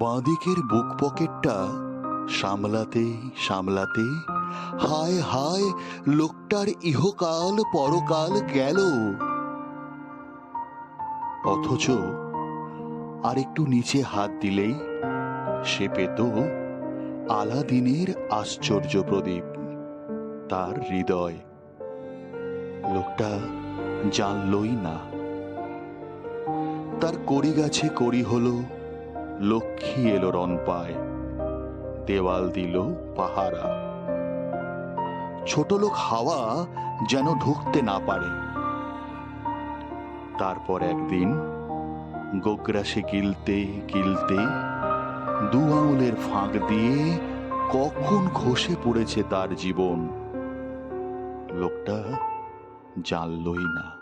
বাঁদিকের বুক পকেটটা সামলাতে সামলাতে, হায় হায়, লোকটার ইহকাল পরকাল গেল। অথচ আর একটু নিচে হাত দিলেই সে পেত আলাদিনের আশ্চর্য প্রদীপ, তার হৃদয়। লোকটা জানলই না। তার কড়ি গাছে কড়ি হল, লক্ষ্মী এলো রন পায় দেওয়াল দিল পাহারা। ছোট লোক হাওয়া যেন ঢুকতে না পারে। তারপর একদিন গোগ্রাসে গিলতে গিলতে দু আঙুলের ফাঁক দিয়ে কখন খসে পড়েছে তার জীবন, লোকটা জানলই না।